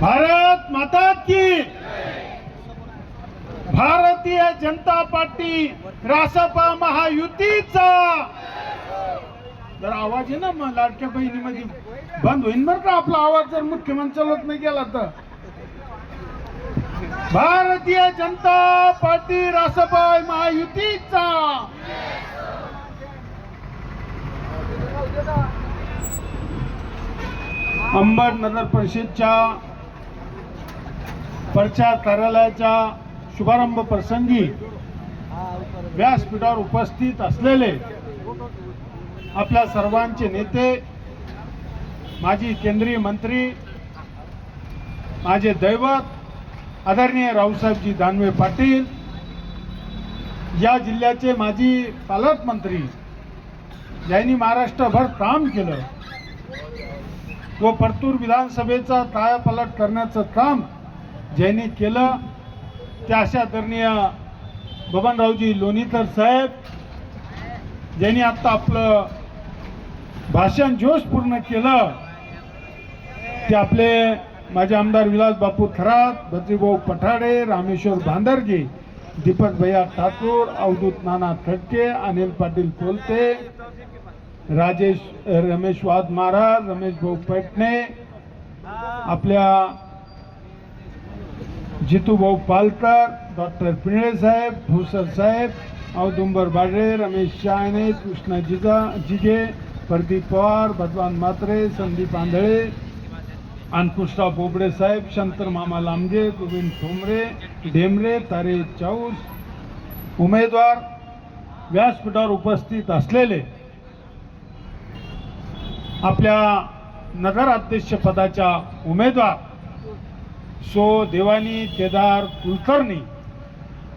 भारत माता की भारतीय जनता पार्टी रासपा महायुतीचा। जर आवाज आहे ना मग लाडक्या बहिणीमध्ये. बंद होईन बरं का आपला आवाज जर मुख्यमंत्री चालत नाही गेला तर. भारतीय जनता पार्टी रासपा महायुतीचा। अंबड नगर परिषदच्या प्रचार कार्यालयाच्या शुभारंभ प्रसंगी व्यासपीठावर उपस्थित असलेले आपल्या सर्वांचे नेते माजी केंद्रीय मंत्री माझे दैवत आदरणीय रावसाहेबजी दानवे पाटील या जिल्ह्याचे माजी पालकमंत्री ज्यांनी महाराष्ट्रभर काम केलं. व परतूर विधानसभेचा कायापालट करण्याचं काम ज्यांनी केलं त्या अशा आदरणीय बबनरावजी लोणीकर साहेब ज्यांनी आत्ता आपलं भाषण जोश पूर्ण केलं ते आपले माझे आमदार विलास बापू थरात बद्रीभाऊ पठाडे रामेश्वर भांदरगे दीपक भैया ठाकूर अवधूत नाना थटके अनिल पाटील कोलते राजेश रमेश वाद महाराज रमेश भाऊ पैठणे आपल्या जितूभाऊ पालकर डॉक्टर पिंगळे साहेब भूसर साहेब औदुंबर बाडे रमेश शहाणे कृष्णा जिजा जिगे प्रदीप पवार भगवान म्हात्रे संदीप आंधळे अंकुशराव बोबडे साहेब शंकर मामा लांबगे गोविंद ठोंबरे ढेमरे तारे चाऊस उमेदवार व्यासपीठावर उपस्थित असलेले आपल्या नगराध्यक्ष पदाच्या उमेदवार सो देवानी केदार कुलकर्णी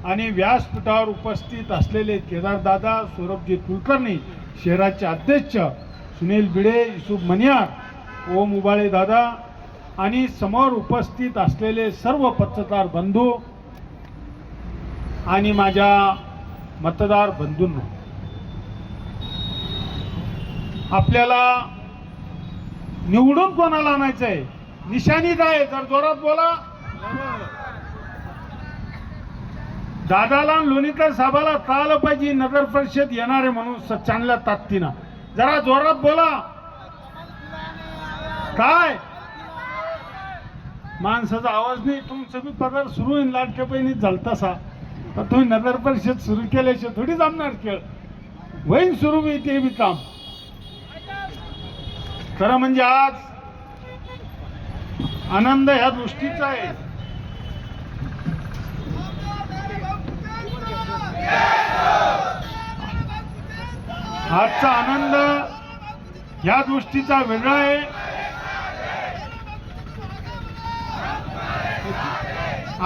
आणि व्यासपीठावर उपस्थित असलेले केदारदादा सौरभजी कुलकर्णी शहराचे अध्यक्ष सुनील भिडे युसुफ मनियार ओम उबाळे दादा आणि समोर उपस्थित असलेले सर्व पत्रकार बंधू आणि माझ्या मतदार बंधूंनो आपल्याला निवडून कोणाला आणायचं आहे निशाणी आहे? जर जोरात बोला. दादाला लोणीकर साहेबाला कळालं पाहिजे नगर परिषद येणारे म्हणून चांगल्या ताकदीनं. जरा जोरात बोला. काय? माणसाचा आवाज नाही तुमचं बी पगार सुरू होईल लाडक्या बहिणीत झालतासा तर तुम्ही नगर परिषद सुरू केल्याशिवाय थोडी जमणार खेळ. वहीन सुरू बी ते बी काम. खरं म्हणजे आज आनंद ह्या दृष्टीचा आहे. आजचा आनंद ह्या दृष्टीचा वेगळा आहे.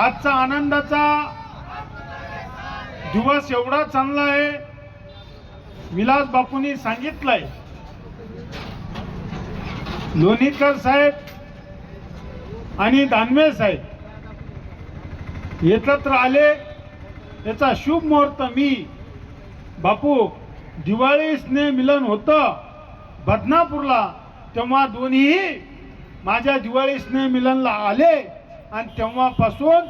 आजचा आनंदाचा दिवस एवढा चांगला आहे. विलास बापूंनी सांगितलंय. लोणीकर साहेब आणि दानवे साहेब एकत्र आले याचा शुभ मुहूर्त मी बापू दिवाळी स्नेह मिलन होतं बदनापूरला तेव्हा दोन्हीही माझ्या दिवाळी स्नेह मिलनला आले आणि तेव्हापासून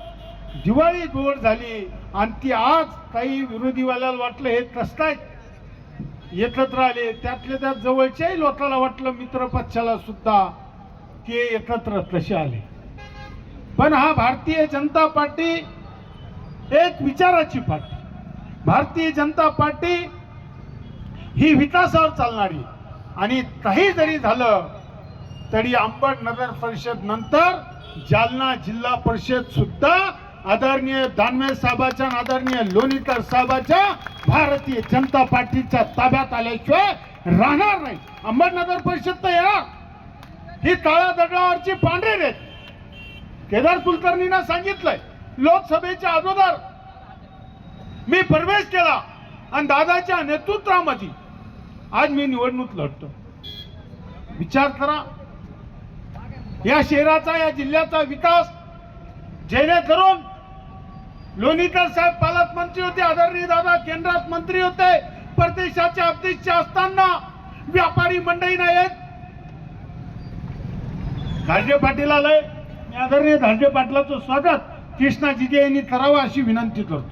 दिवाळी गोड झाली आणि ती आज काही विरोधीवाल्याला वाटलं हे कसं एकत्र आले त्यातल्या त्यात जवळच्याही लोकाला वाटलं मित्र पक्षाला सुद्धा ते एकत्र कसे आले. पण हा भारतीय जनता पार्टी एक विचाराची पार्टी. भारतीय जनता पार्टी ही विकासावर चालणारी. आणि काही जरी झालं तरी अंबड नगर परिषद नंतर जालना जिल्हा परिषद सुद्धा आदरणीय दानवे साहेबाच्या आदरणीय लोणीकर साहेबाच्या भारतीय जनता पार्टीच्या ताब्यात आल्याशिवाय राहणार नाही. अंबडनगर परिषद तर येणार ही काळ्या दगडावरची पांढरे रेत. केदार कुलकर्णीनं सांगितलंय लोकसभेच्या अगोदर. मी प्रवेश केला आणि दादाच्या नेतृत्वामध्ये आज मी निवडणूक लढतो. विचार करा. या शहराचा या जिल्ह्याचा विकास जेणेकरून लोणीकर साहेब पालकमंत्री होते आदरणीय दादा केंद्रात मंत्री होते परदेशाचे अध्यक्ष असताना व्यापारी मंडळी नाही आहेत गाडगे पाटील आलंय. मी आदरणीय धारजे पाटलाचं स्वागत. कृष्णा जिजे यांनी करावं अशी विनंती करतो.